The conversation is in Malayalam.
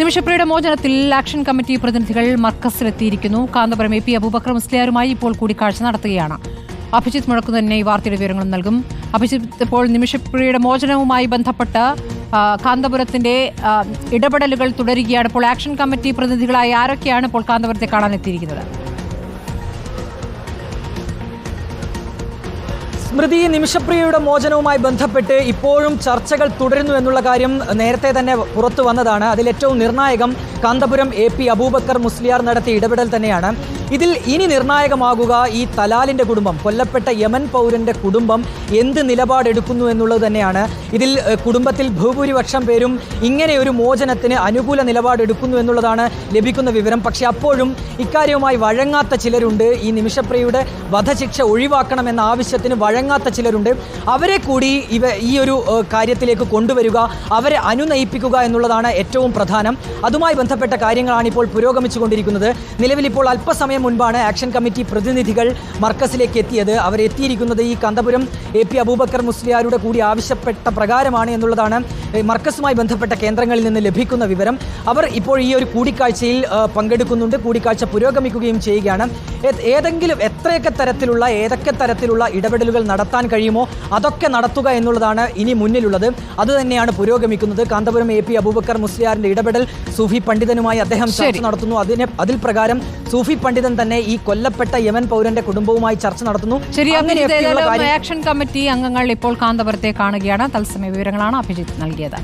നിമിഷപ്രിയയുടെ മോചനത്തിൽ ആക്ഷൻ കമ്മിറ്റി പ്രതിനിധികൾ മർക്കസിലെത്തിയിരിക്കുന്നു. കാന്തപുരം എ പി അബൂബക്കർ മുസ്ലിയാരുമായി ഇപ്പോൾ കൂടിക്കാഴ്ച നടത്തുകയാണ്. അഭിജിത്ത് മുഴക്കു തന്നെ ഈ വാർത്തയുടെ വിവരങ്ങളും നൽകും. അഭിജിത്ത് ഇപ്പോൾ നിമിഷപ്രിയുടെ മോചനവുമായി ബന്ധപ്പെട്ട് കാന്തപുരത്തിന്റെ ഇടപെടലുകൾ തുടരുകയാണ്. ഇപ്പോൾ ആക്ഷൻ കമ്മിറ്റി പ്രതിനിധികളായി ആരൊക്കെയാണ് ഇപ്പോൾ കാന്തപുരത്തെ കാണാനെത്തിയിരിക്കുന്നത്? സ്മൃതി നിമിഷപ്രിയയുടെ മോചനവുമായി ബന്ധപ്പെട്ട് ഇപ്പോഴും ചർച്ചകൾ തുടരുന്നു എന്നുള്ള കാര്യം നേരത്തെ തന്നെ പുറത്തു വന്നതാണ്. അതിൽ ഏറ്റവും നിർണായകം കാന്തപുരം എ പി അബൂബക്കർ മുസ്ലിയാർ നടത്തിയ ഇടപെടൽ തന്നെയാണ്. ഇതിൽ ഇനി നിർണായകമാകുക ഈ തലാലിന്റെ കുടുംബം കൊല്ലപ്പെട്ട യമൻ പൗരന്റെ കുടുംബം എന്ത് നിലപാടെടുക്കുന്നു എന്നുള്ളത് തന്നെയാണ്. ഇതിൽ കുടുംബത്തിൽ ഭൂഭൂരിപക്ഷം പേരും ഇങ്ങനെ ഒരു മോചനത്തിന് അനുകൂല നിലപാടെടുക്കുന്നു എന്നുള്ളതാണ് ലഭിക്കുന്ന വിവരം. പക്ഷേ അപ്പോഴും ഇക്കാര്യവുമായി വഴങ്ങാത്ത ചിലരുണ്ട്. ഈ നിമിഷപ്രിയയുടെ വധശിക്ഷ ഒഴിവാക്കണമെന്ന ആവശ്യത്തിന് വഴങ്ങാത്ത ചിലരുണ്ട്. അവരെ കൂടി ഇവ ഈ ഒരു കാര്യത്തിലേക്ക് കൊണ്ടുവരിക അവരെ അനുനയിപ്പിക്കുക എന്നുള്ളതാണ് ഏറ്റവും പ്രധാനം. അതുമായി ബന്ധപ്പെട്ട കാര്യങ്ങളാണ് ഇപ്പോൾ പുരോഗമിച്ചുകൊണ്ടിരിക്കുന്നത്. നിലവിൽ ഇപ്പോൾ അല്പസമയം മുൻപാണ് ആക്ഷൻ കമ്മിറ്റി പ്രതിനിധികൾ മർക്കസിലേക്ക് എത്തിയത്. അവരെത്തിയിരിക്കുന്നത് ഈ കന്തപുരം എ പി അബൂബക്കർ മുസ്ലിയാരുടെ കൂടി ആവശ്യപ്പെട്ട പ്രകാരമാണ് എന്നുള്ളതാണ് മർക്കസുമായി ബന്ധപ്പെട്ട കേന്ദ്രങ്ങളിൽ നിന്ന് ലഭിക്കുന്ന വിവരം. അവർ ഇപ്പോൾ ഈ ഒരു കൂടിക്കാഴ്ചയിൽ പങ്കെടുക്കുന്നുണ്ട്. കൂടിക്കാഴ്ച പുരോഗമിക്കുകയും ചെയ്യുകയാണ്. ഏതെങ്കിലും എത്രയൊക്കെ തരത്തിലുള്ള ഏതൊക്കെ തരത്തിലുള്ള ഇടപെടലുകൾ നടത്താൻ കഴിയുമോ? അതൊക്കെ നടത്തുക എന്നുള്ളതാണ് ഇനി മുന്നിലുള്ളത്. അതുതന്നെയാണ് പുരോഗമിക്കുന്നത്. കാന്തപുരം എ പി അബൂബക്കർ മുസ്ലിയാറിന്റെ ഇടപെടൽ സൂഫി പണ്ഡിതനുമായി അദ്ദേഹം ചർച്ച. നടത്തുന്നു. അതിന് അതിൽ പ്രകാരം സൂഫി പണ്ഡിതൻ തന്നെ ഈ കൊല്ലപ്പെട്ട യമൻ പൗരന്റെ കുടുംബവുമായി ചർച്ച നടത്തുന്നു. ശരിയാണ് ആക്ഷൻ കമ്മിറ്റി അംഗങ്ങൾ ഇപ്പോൾ കാന്തപുരത്തെ കാണുകയാണ്. തത്സമയ വിവരങ്ങളാണ് അഭിജിത്ത് നൽകിയത്.